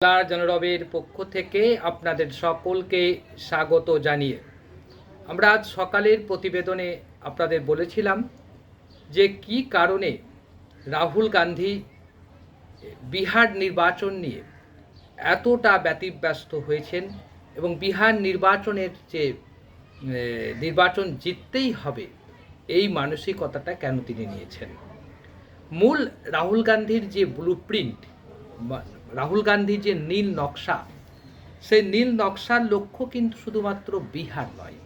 জনরবের পক্ষ থেকে আপনাদের সকলকে স্বাগত জানিয়ে। আমরা আজ সকালের প্রতিবেদনে আপনাদের বলেছিলাম যে কি কারণে রাহুল গান্ধী বিহার নির্বাচন নিয়ে এতটা ব্যতিব্যস্ত হয়েছেন এবং বিহার নির্বাচনের যে নির্বাচন জিততেই হবে এই মানসিকতাটা কেন তিনি নিয়েছেন? মূল রাহুল গান্ধীর যে ব্লু প্রিন্ট রাহুল গান্ধীর যে নীল নকশা, সেই নীল নকশার লক্ষ্য কিন্তু শুধুমাত্র বিহার নয়।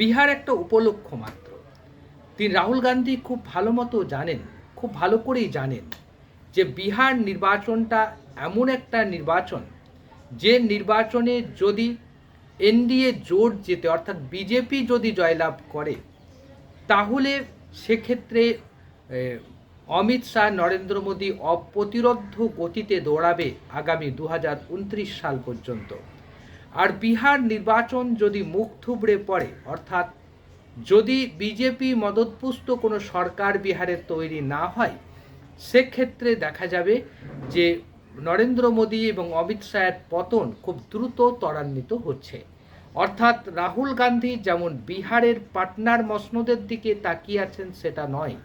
বিহার একটা উপলক্ষ্য মাত্র। তিনি রাহুল গান্ধী খুব ভালো মতো জানেন, খুব ভালো করেই জানেন যে বিহার নির্বাচনটা এমন একটা নির্বাচন, যে নির্বাচনে যদি এনডিএ জোট যেতে অর্থাৎ বিজেপি যদি জয়লাভ করে, তাহলে সেক্ষেত্রে অমিত শাহ নরেন্দ্র মোদী অপ্রতিরোধ্য গতিতে দৌড়াবে আগামী দু হাজার উনত্রিশ সাল পর্যন্ত। আর বিহার নির্বাচন যদি মুখ থুবড়ে পড়ে, অর্থাৎ যদি বিজেপি মদতপুষ্ট কোনো সরকার বিহারে তৈরি না হয়, সেক্ষেত্রে দেখা যাবে যে নরেন্দ্র মোদী এবং অমিত শাহের পতন খুব দ্রুত ত্বরান্বিত হচ্ছে। অর্থাৎ রাহুল গান্ধী যেমন বিহারের পাটনার মসনদের দিকে তাকিয়ে আছেন, সেটা নয়।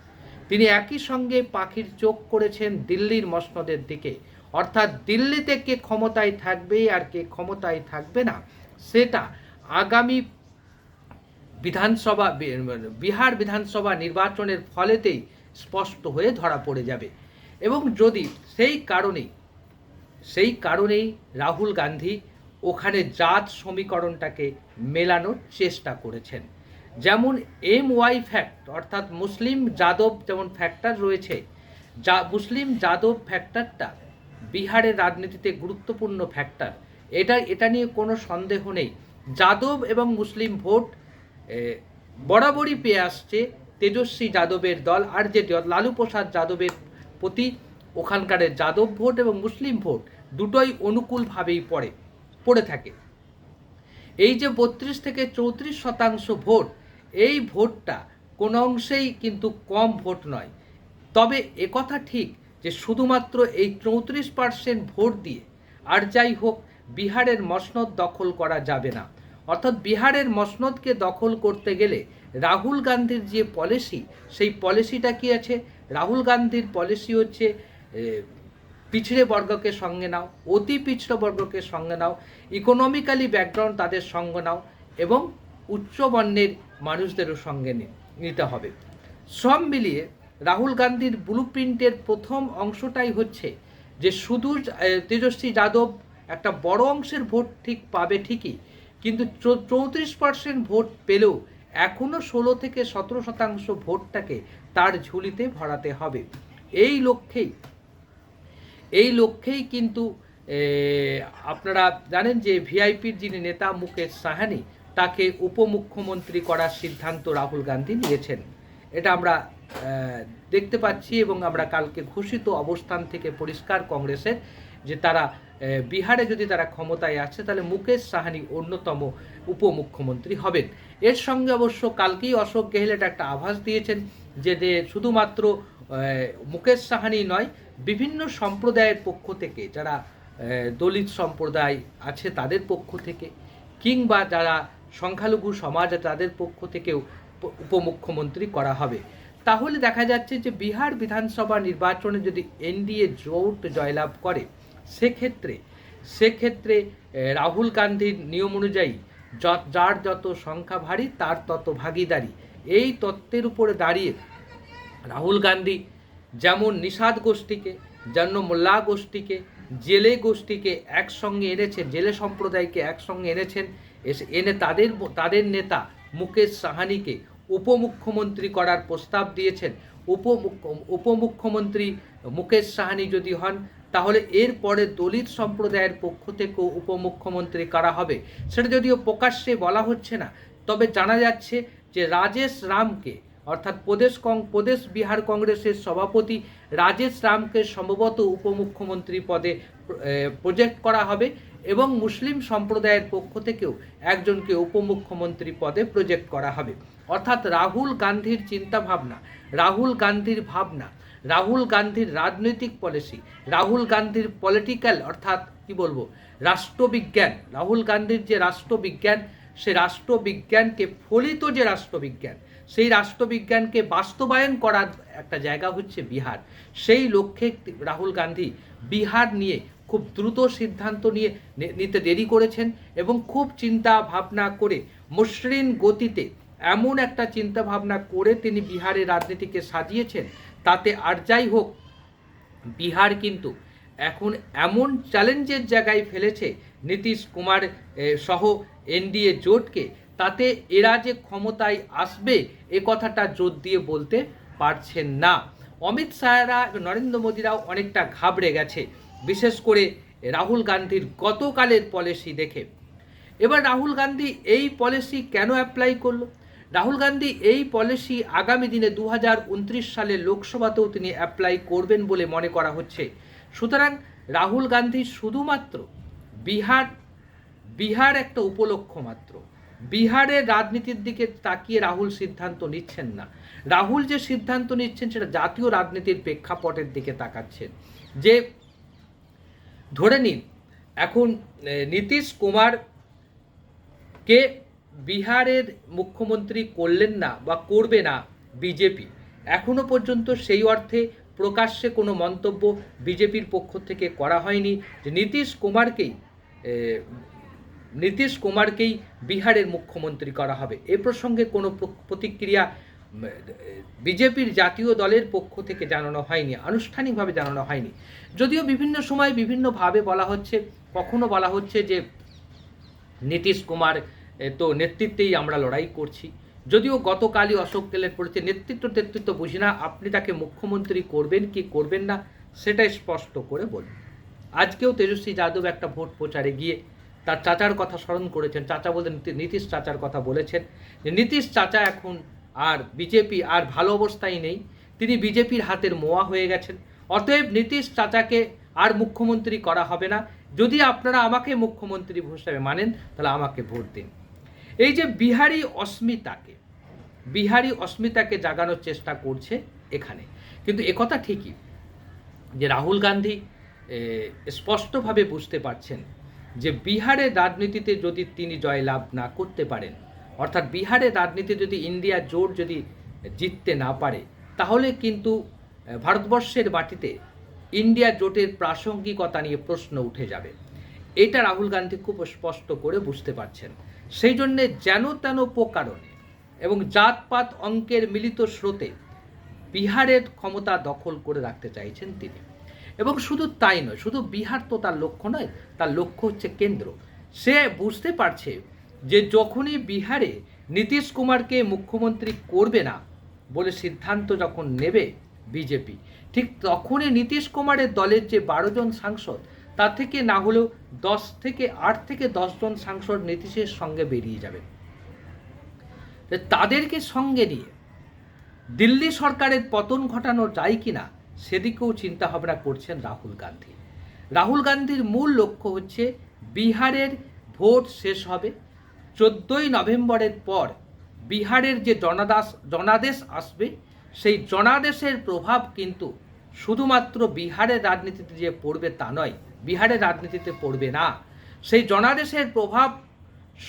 তিনি একই সঙ্গে পাখির চোখ করেছেন দিল্লির মসনদের দিকে। অর্থাৎ দিল্লিতে কে ক্ষমতায় থাকবে আর কে ক্ষমতায় থাকবে না, সেটা আগামী বিধানসভা বিহার বিধানসভা নির্বাচনের ফলেতেই স্পষ্ট হয়ে ধরা পড়ে যাবে। এবং যদি সেই কারণেই সেই কারণেই রাহুল গান্ধী ওখানে জাত সমীকরণটাকে মেলানোর চেষ্টা করেছেন। যেমন এম ওয়াই ফ্যাক্ট অর্থাৎ মুসলিম যাদব যেমন ফ্যাক্টর রয়েছে, যা মুসলিম যাদব ফ্যাক্টরটা বিহারের রাজনীতিতে গুরুত্বপূর্ণ ফ্যাক্টর এটা এটা নিয়ে কোনো সন্দেহ নেই। যাদব এবং মুসলিম ভোট বরাবরই পেয়ে আসছে তেজস্বী যাদবের দল আর যে লালু প্রসাদ যাদবের প্রতি ওখানকার যাদব ভোট এবং মুসলিম ভোট দুটোই অনুকূলভাবেই পড়ে পড়ে থাকে। এই যে বত্রিশ থেকে চৌত্রিশ শতাংশ ভোট এই ভোটটা কোনো অংশেই কিন্তু কম ভোট নয়। তবে একথা ঠিক যে শুধুমাত্র এই চৌত্রিশ পার্সেন্ট ভোট দিয়ে আর যাই হোক বিহারের মসনদ দখল করা যাবে না। অর্থাৎ বিহারের মসনদকে দখল করতে গেলে রাহুল গান্ধীর যে পলিসি, সেই পলিসিটা কি আছে? রাহুল গান্ধীর পলিসি হচ্ছে পিছড়ে বর্গকে সঙ্গে নাও, অতি পিছড়ে বর্গকে সঙ্গে নাও ইকোনমিক্যালি ব্যাকগ্রাউন্ড তাদের সঙ্গে নাও এবং উচ্চ বর্ণের মানুষদেরও সঙ্গে নিতে হবে। সব মিলিয়ে রাহুল গান্ধীর ব্লু প্রিন্টের প্রথম অংশটাই হচ্ছে যে শুধু তেজস্বী যাদব একটা বড় অংশের ভোট ঠিক পাবে ঠিকই, কিন্তু চৌত্রিশ পার্সেন্ট ভোট পেলেও এখনও ষোলো থেকে সতেরো শতাংশ ভোটটাকে তার ঝুলিতে ভরাতে হবে। এই লক্ষ্যেই এই লক্ষ্যেই কিন্তু আপনারা জানেন যে ভিআইপির যিনি নেতা মুকেশ সাহানি তাকে উপমুখ্যমন্ত্রী করার সিদ্ধান্ত রাহুল গান্ধী নিয়েছেন। এটা আমরা দেখতে পাচ্ছি এবং আমরা কালকে ঘোষিত অবস্থান থেকে পরিষ্কার কংগ্রেসের যে তারা বিহারে যদি তারা ক্ষমতায় আছে তাহলে মুকেশ সাহানি অন্যতম উপমুখ্যমন্ত্রী হবেন। এর সঙ্গে অবশ্য কালকেই অশোক গেহলট একটা আভাস দিয়েছেন যে যে শুধুমাত্র মুকেশ সাহানি নয়, বিভিন্ন সম্প্রদায়ের পক্ষ থেকে যারা দলিত সম্প্রদায় আছে তাদের পক্ষ থেকে, কিংবা যারা সংখ্যালঘু সমাজ তাদের পক্ষ থেকেও উপ- উপমুখ্যমন্ত্রী করা হবে। তাহলে দেখা যাচ্ছে যে বিহার বিধানসভা নির্বাচনে যদি এনডিএ জোট জয়লাভ করে, সেক্ষেত্রে সেক্ষেত্রে রাহুল গান্ধীর নিয়ম অনুযায়ী যার যত সংখ্যা ভারী, তার তত ভাগিদারি। এই তত্ত্বের উপরে দাঁড়িয়ে রাহুল গান্ধী যেমন নিষাদ গোষ্ঠীকে, যেন মোল্লা গোষ্ঠীকে, জেলে গোষ্ঠীকে একসঙ্গে এনেছেন, জেলে সম্প্রদায়কে একসঙ্গে এনেছেন এসে- এনে তাদের তাদের নেতা মুকেশ সাহানিকে উপমুখ্যমন্ত্রী করার প্রস্তাব দিয়েছেন। উপমুখ্য, উপমুখ্যমন্ত্রী মুকেশ সাহানি যদি হন, তাহলে এরপরে দলিত সম্প্রদায়ের পক্ষ থেকেও উপমুখ্যমন্ত্রী করা হবে, সেটা যদিও প্রকাশ্যে বলা হচ্ছে না, তবে জানা যাচ্ছে যে রাজেশ রামকে, অর্থাৎ প্রদেশ কং, প্রদেশ বিহার কংগ্রেসের সভাপতি রাজেশ রামকে সম্ভবত উপমুখ্যমন্ত্রী পদে প্রজেক্ট করা হবে। এবং মুসলিম সম্প্রদায়ের পক্ষ থেকেও একজনকে উপমুখ্যমন্ত্রী পদে প্রজেক্ট করা হবে। অর্থাৎ রাহুল গান্ধীর চিন্তাভাবনা, রাহুল গান্ধীর ভাবনা, রাহুল গান্ধীর রাজনৈতিক পলিসি, রাহুল গান্ধীর পলিটিক্যাল অর্থাৎ কি বলব, রাষ্ট্রবিজ্ঞান, রাহুল গান্ধীর যে রাষ্ট্রবিজ্ঞান, সে রাষ্ট্রবিজ্ঞানকে ফলিত যে রাষ্ট্রবিজ্ঞান, সেই রাষ্ট্রবিজ্ঞানকে বাস্তবায়ন করার একটা জায়গা হচ্ছে বিহার। সেই লক্ষ্যে রাহুল গান্ধী বিহার নিয়ে খুব দ্রুত সিদ্ধান্ত নিয়ে নিতে দেরি করেছেন এবং খুব চিন্তা ভাবনা করে, মসৃণ গতিতে এমন একটা চিন্তা ভাবনা করে তিনি বিহারের রাজনীতিকে সাজিয়েছেন, তাতে আর যাই হোক, বিহার কিন্তু এখন এমন চ্যালেঞ্জের জায়গায় ফেলেছে নীতিশ কুমার সহ এনডিএ জোটকে, তাতে এরা যে ক্ষমতায় আসবে, এ কথাটা জোর দিয়ে বলতে পারছেন না। অমিত শাহরা, নরেন্দ্র মোদীরাও অনেকটা ঘাবড়ে গেছে। বিশেষ করে রাহুল গান্ধীর গতকালের পলিসি দেখে। এবার রাহুল গান্ধী এই পলিসি কেন অ্যাপ্লাই করল? রাহুল গান্ধী এই পলিসি আগামী দিনে দু হাজার উনত্রিশ সালে লোকসভাতেও তিনি অ্যাপ্লাই করবেন বলে মনে করা হচ্ছে। সুতরাং রাহুল গান্ধী শুধুমাত্র বিহার বিহার একটা উপলক্ষ মাত্র। বিহারের রাজনীতির দিকে তাকিয়ে রাহুল সিদ্ধান্ত নিচ্ছেন না। রাহুল যে সিদ্ধান্ত নিচ্ছেন সেটা জাতীয় রাজনীতির প্রেক্ষাপটের দিকে তাকাচ্ছেন। যে ধরে নিন, এখন নীতিশ কুমার কে বিহারের মুখ্যমন্ত্রী করলেন না বা করবে না বিজেপি, এখনও পর্যন্ত সেই অর্থে প্রকাশ্যে কোনো মন্তব্য বিজেপির পক্ষ থেকে করা হয়নি যে নীতিশ কুমারকেই নীতিশ কুমারকেই বিহারের মুখ্যমন্ত্রী করা হবে। এ প্রসঙ্গে কোনো প্রতিক্রিয়া বিজেপির জাতীয় দলের পক্ষ থেকে জানানো হয়নি, আনুষ্ঠানিকভাবে জানানো হয়নি। যদিও বিভিন্ন সময় বিভিন্নভাবে বলা হচ্ছে, কখনো বলা হচ্ছে যে নীতিশ কুমার তো নেতৃত্বেই আমরা লড়াই করছি। যদিও গতকালই অশোক গেলের পড়েছে নেতৃত্ব নেতৃত্ব বুঝি না, আপনি তাকে মুখ্যমন্ত্রী করবেন কি করবেন না সেটাই স্পষ্ট করে বলুন। আজকেও তেজস্বী যাদব একটা ভোট প্রচারে গিয়ে তার চাচার কথা স্মরণ করেছেন। চাচা বলতে নীতিশ চাচার কথা বলেছেন। যে নীতিশ চাচা এখন আর বিজেপি আর ভালো অবস্থায় নেই। তিনি বিজেপির হাতের মোয়া হয়ে গেছেন। অতএব নীতিশ চাচাকে আর মুখ্যমন্ত্রী করা হবে না। যদি আপনারা আমাকে মুখ্যমন্ত্রী হিসাবে মানেন, তাহলে আমাকে ভোট দিন। এই যে বিহারি অস্মিতাকে বিহারি অস্মিতাকে জাগানোর চেষ্টা করছে এখানে। কিন্তু একথা ঠিকই যে রাহুল গান্ধী স্পষ্টভাবে বুঝতে পারছেন যে বিহারের রাজনীতিতে যদি তিনি জয়লাভ না করতে পারেন অর্থাৎ বিহারের রাজনীতি যদি ইন্ডিয়া জোট যদি জিততে না পারে, তাহলে কিন্তু ভারতবর্ষের মাটিতে ইন্ডিয়া জোটের প্রাসঙ্গিকতা নিয়ে প্রশ্ন উঠে যাবে। এটা রাহুল গান্ধী খুব স্পষ্ট করে বুঝতে পারছেন। সেই জন্যে যেন তেন প্রকারণে এবং জাতপাত অঙ্কের মিলিত স্রোতে বিহারের ক্ষমতা দখল করে রাখতে চাইছেন তিনি। এবং শুধু তাই নয়, শুধু বিহার তো তার লক্ষ্য নয়, তার লক্ষ্য হচ্ছে কেন্দ্র। সে বুঝতে পারছে যে যখনই বিহারে নীতিশ কুমারকে মুখ্যমন্ত্রী করবে না বলে সিদ্ধান্ত যখন নেবে বিজেপি, ঠিক তখনই নীতিশ কুমারের দলের যে বারো জন সাংসদ, তা থেকে না হলেও দশ থেকে আট থেকে দশজন সাংসদ নীতিশের সঙ্গে বেরিয়ে যাবে। তাদেরকে সঙ্গে নিয়ে দিল্লি সরকারের পতন ঘটানো যায় কিনা সেদিকেও চিন্তা ভাবনা করছেন রাহুল গান্ধী। রাহুল গান্ধীর মূল লক্ষ্য হচ্ছে বিহারের ভোট শেষ হবে চোদ্দোই নভেম্বরের পর বিহারের যে জনাদাস, জনাদেশ আসবে, সেই জনাদেশের প্রভাব কিন্তু শুধুমাত্র বিহারের রাজনীতিতে যে পড়বে তা নয়, বিহারের রাজনীতিতে পড়বে না। সেই জনাদেশের প্রভাব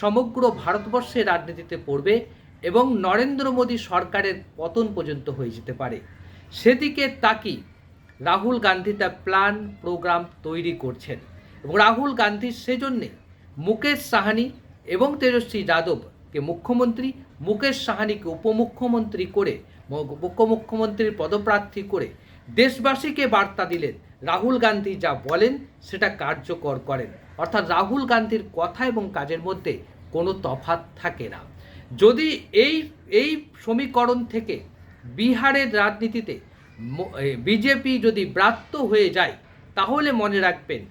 সমগ্র ভারতবর্ষের রাজনীতিতে পড়বে এবং নরেন্দ্র মোদী সরকারের পতন পর্যন্ত হয়ে যেতে পারে। সেদিকে তাকি রাহুল গান্ধী তার প্ল্যান, প্রোগ্রাম তৈরি করছেন এবং রাহুল গান্ধী সেজন্যে মুকেশ সাহানি এবং তেজস্বী যাদবকে মুখ্যমন্ত্রী মুকেশ সাহানিকে উপমুখ্যমন্ত্রী করে উপমুখ্যমন্ত্রীর পদপ্রার্থী করে দেশবাসীকে বার্তা দিলেন রাহুল গান্ধী যা বলেন সেটা কার্যকর করেন। অর্থাৎ রাহুল গান্ধীর কথা এবং কাজের মধ্যে কোনো তফাত থাকে না। যদি এই এই সমীকরণ থেকে বিহারের রাজনীতিতে বিজেপি যদি ব্রাত্য হয়ে যায়, তাহলে মনে রাখবেন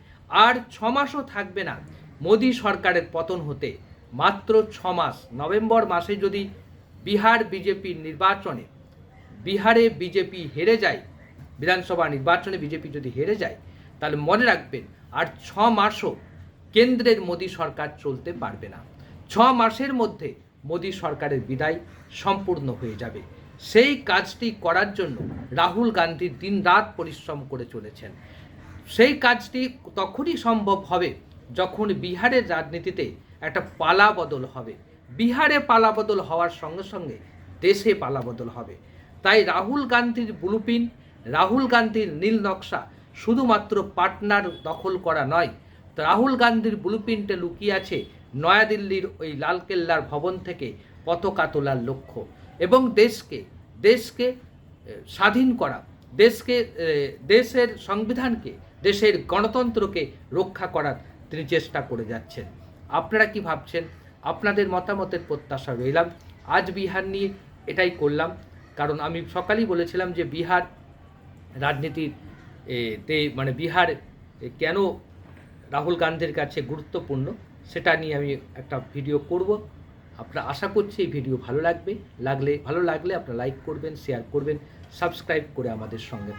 আর ছ মাসও থাকবে না মোদী সরকারের পতন হতে। মাত্র ছ মাস। নভেম্বর মাসে যদি বিহার বিজেপির নির্বাচনে, বিহারে বিজেপি হেরে যায়, বিধানসভা নির্বাচনে বিজেপি যদি হেরে যায়, তাহলে মনে রাখবেন আর ছ মাসও কেন্দ্রের মোদী সরকার চলতে পারবে না। ছ মাসের মধ্যে মোদী সরকারের বিদায় সম্পূর্ণ হয়ে যাবে। সেই কাজটি করার জন্য রাহুল গান্ধী দিনরাত পরিশ্রম করে চলেছেন। সেই কাজটি তখনই সম্ভব হবে যখন বিহারের রাজনীতিতে একটা পালা বদল হবে। বিহারে পালা বদল হওয়ার সঙ্গে সঙ্গে দেশে পালা বদল হবে। তাই রাহুল গান্ধীর ব্লুপিন, রাহুল গান্ধীর নীল নকশা শুধুমাত্র পাটনার দখল করা নয়, রাহুল গান্ধীর ব্লুপ্রিন্টে লুকিয়ে আছে নয়াদিল্লির ওই লালকেল্লার ভবন থেকে পতাকা তোলার লক্ষ্য। এবং দেশকে দেশকে স্বাধীন করা, দেশকে দেশের সংবিধানকে, দেশের গণতন্ত্রকে রক্ষা করার তিনি চেষ্টা করে যাচ্ছেন। আপনারা কি ভাবছেন? আপনাদের মতামতের প্রত্যাশা রইলাম। আজ বিহার নিয়ে এটাই করলাম। কারণ আমি সকালেই বলেছিলাম যে বিহার রাজনীতির তে মানে বিহার কেন রাহুল গান্ধীর কাছে গুরুত্বপূর্ণ সেটা নিয়ে আমি একটা ভিডিও করব। আপনারা আশা করছি এই ভিডিও ভালো লাগবে। লাগলে, ভালো লাগলে আপনারা লাইক করবেন, শেয়ার করবেন, সাবস্ক্রাইব করে আমাদের সঙ্গে